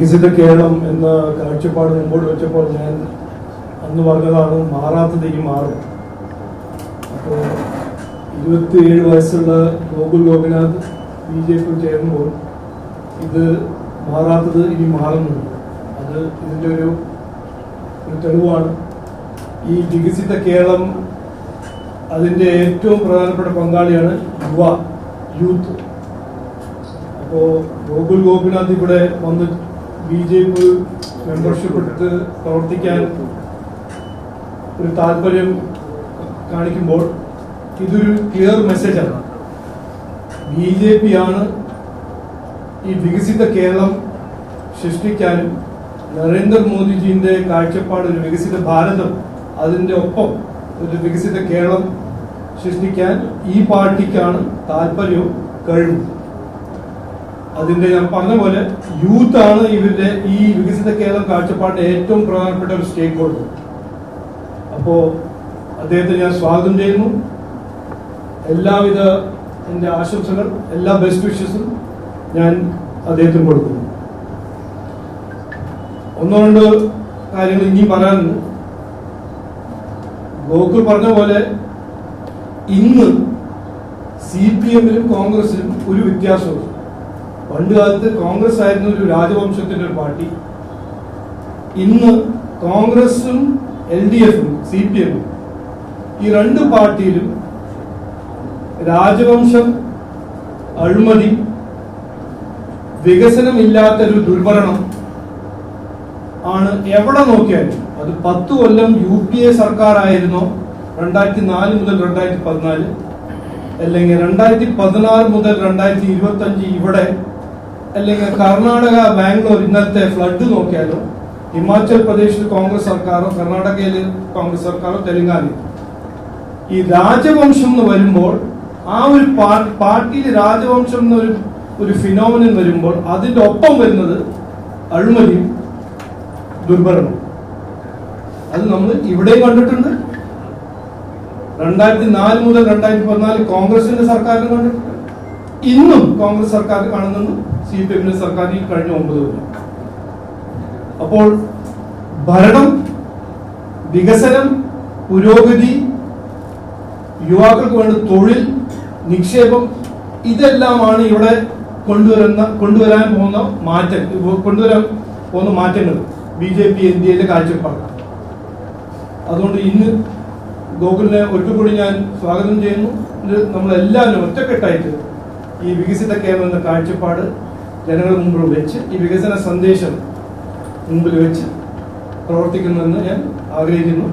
വികസിത കേരളം എന്ന കാഴ്ചപ്പാട് മുമ്പോട്ട് വെച്ചപ്പോൾ ഞാൻ അന്ന് പറഞ്ഞതാണ് മാറാത്തത് ഇനി മാറും. അപ്പോൾ ഇരുപത്തിയേഴ് വയസ്സുള്ള Gokul Gopinath B J P ചേരുമ്പോൾ ഇത് മാറാത്തത് ഇനി മാറുന്നുണ്ട് അത് ഇതിന്റെ ഒരു ഒരു തെളിവാണ്. ഈ വികസിത കേരളം അതിന്റെ ഏറ്റവും പ്രധാനപ്പെട്ട പങ്കാളിയാണ് യുവ യൂത്ത്. അപ്പോൾ ഗോകുൽ ഗോപിനാഥ് ഇവിടെ വന്ന് ബി ജെ പി മെമ്പർഷിപ്പ് എടുത്ത് പ്രവർത്തിക്കാൻ ഒരു താല്പര്യം കാണിക്കുമ്പോൾ ഇതൊരു ക്ലിയർ മെസ്സേജാണ് ബി ജെ പി ആണ് ഈ വികസിത കേരളം സൃഷ്ടിക്കാനും നരേന്ദ്രമോദിജിന്റെ കാഴ്ചപ്പാട് ഒരു വികസിത ഭാരതം അതിന്റെ ഒപ്പം ഒരു വികസിത കേരളം സൃഷ്ടിക്കാൻ ഈ പാർട്ടിക്കാണ് താല്പര്യവും കഴിവും. അതിന്റെ ഞാൻ പറഞ്ഞ പോലെ യൂത്ത് ആണ് ഇവരുടെ ഈ വികസിത കേരളം കാഴ്ചപ്പാടിന്റെ ഏറ്റവും പ്രധാനപ്പെട്ട ഒരു സ്റ്റേക്ക് ഹോൾഡർ അപ്പോ അദ്ദേഹത്തെ ഞാൻ സ്വാഗതം ചെയ്യുന്നു. എല്ലാവിധ എന്റെ ആശംസകൾ എല്ലാ ബെസ്റ്റ് വിഷസും ഞാൻ അദ്ദേഹത്തിന് കൊടുക്കുന്നു. ഒന്നോ രണ്ട് കാര്യങ്ങൾ ഇനിയും പറയാനുണ്ട്. ഗോകുൽ പറഞ്ഞ പോലെ ഇന്ന് സി പി എമ്മിലും കോൺഗ്രസിലും ഒരു വ്യത്യാസമുണ്ട് പണ്ട് കാലത്ത് കോൺഗ്രസ് ആയിരുന്നു ഒരു രാജവംശത്തിന്റെ ഒരു പാർട്ടി. ഇന്ന് കോൺഗ്രസും എൽ ഡി എഫും സി പി എമ്മും ഈ രണ്ട് പാർട്ടിയിലും രാജവംശം അഴിമതി വികസനമില്ലാത്തൊരു ദുർഭരണം ആണ് എവിടെ നോക്കിയാലും. അത് പത്ത് കൊല്ലം യു പി എ സർക്കാർ ആയിരുന്നോ രണ്ടായിരത്തി നാല് മുതൽ രണ്ടായിരത്തി പതിനാല് അല്ലെങ്കിൽ രണ്ടായിരത്തി പതിനാറ് മുതൽ രണ്ടായിരത്തി ഇരുപത്തി അഞ്ച് ഇവിടെ അല്ലെങ്കിൽ കർണാടക ബാംഗ്ലൂർ ഇന്നത്തെ ഫ്ലഡ് നോക്കിയാലും ഹിമാചൽ പ്രദേശിൽ കോൺഗ്രസ് സർക്കാരോ കർണാടകയിൽ കോൺഗ്രസ് സർക്കാരോ തെലുങ്കാന ഈ രാജവംശം എന്ന് വരുമ്പോൾ ആ ഒരു പാർ- പാർട്ടിയിൽ രാജവംശം എന്നൊരു ഒരു ഫിനോമിനൻ വരുമ്പോൾ അതിന്റെ ഒപ്പം വരുന്നത് അഴിമതിയും ദുർഭരണവും അത് നമ്മൾ ഇവിടെയും കണ്ടിട്ടുണ്ട്. രണ്ടായിരത്തി നാല് മുതൽ രണ്ടായിരത്തി പതിനാല് കോൺഗ്രസിന്റെ സർക്കാരിലും കണ്ടിട്ടുണ്ട്. ഇന്നും കോൺഗ്രസ് സർക്കാർ കാണുന്നുണ്ട് സി പി എമ്മിന്റെ സർക്കാർ ഈ കഴിഞ്ഞ ഒമ്പത് അപ്പോൾ ഭരണം വികസനം പുരോഗതി യുവാക്കൾക്ക് വേണ്ട തൊഴിൽ നിക്ഷേപം ഇതെല്ലാമാണ് ഇവിടെ കൊണ്ടുവരുന്ന കൊണ്ടുവരാൻ പോകുന്ന മാറ്റം കൊണ്ടുവരാൻ പോകുന്ന മാറ്റങ്ങൾ B J P N D ഇന്ത്യയിലെ കാഴ്ചപ്പാട്. അതുകൊണ്ട് ഇന്ന് ഗോകുലിനെ ഒരിക്കൽ കൂടി ഞാൻ സ്വാഗതം ചെയ്യുന്നു. നമ്മളെല്ലാവരും ഒറ്റക്കെട്ടായിട്ട് ഈ വികസിത കേരളം എന്ന കാഴ്ചപ്പാട് ജനങ്ങൾ മുമ്പിൽ വെച്ച് ഈ വികസന സന്ദേശം മുമ്പിൽ വെച്ച് പ്രവർത്തിക്കുന്നുവെന്ന് ഞാൻ ആഗ്രഹിക്കുന്നു.